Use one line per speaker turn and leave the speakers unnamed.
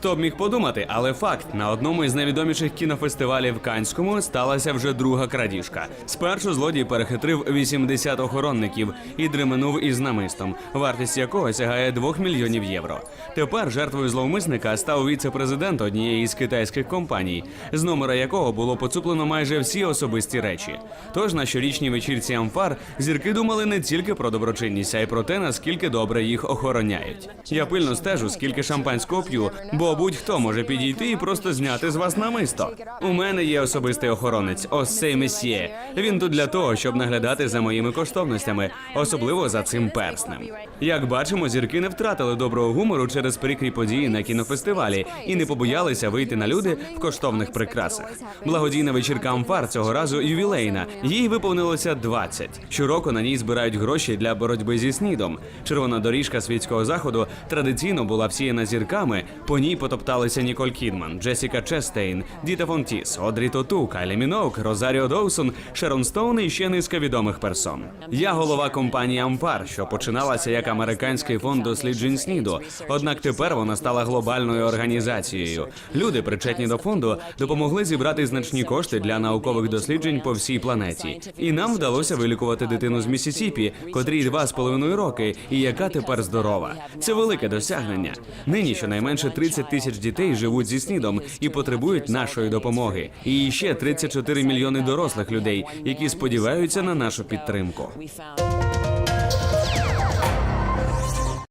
Хто б міг подумати, але факт на одному із найвідоміших кінофестивалів Канському сталася вже друга крадіжка. Спершу злодій перехитрив 80 охоронників і дременув із намистом, вартість якого сягає 2 мільйонів євро. Тепер жертвою зловмисника став віце-президент однієї з китайських компаній, з номера якого було поцуплено майже всі особисті речі. Тож на щорічній вечірці Амфар зірки думали не тільки про доброчинність, а й про те, наскільки добре їх охороняють. Я пильно стежу, скільки шампанського п'ю, бо будь-хто може підійти і просто зняти з вас намисто. У мене є особистий охоронець, ось цей месьє. Він тут для того, щоб наглядати за моїми коштовностями, особливо за цим перснем. Як бачимо, зірки не втратили доброго гумору через прикрі події на кінофестивалі і не побоялися вийти на люди в коштовних прикрасах. Благодійна вечірка Амфар цього разу ювілейна. Їй виповнилося 20. Щороку на ній збирають гроші для боротьби зі снідом. Червона доріжка світського заходу традиційно була всіяна зірками. По ній потопталися Ніколь Кідман, Джесіка Честейн, Діта Фонтіс, Одрі Тоту, Кайлі Міноук, Розаріо Доусон, Шерон Стоун і ще низка відомих персон. Я голова компанії Амфар, що починалася як американський фонд досліджень СНІДу. Однак тепер вона стала глобальною організацією. Люди, причетні до фонду, допомогли зібрати значні кошти для наукових досліджень по всій планеті. І нам вдалося вилікувати дитину з Місісіпі, котрій два з половиною роки, і яка тепер здорова. Це велике досягнення. Нині щонайменше 30 тисяч дітей живуть зі снідом і потребують нашої допомоги. І ще 34 мільйони дорослих людей, які сподіваються на нашу підтримку.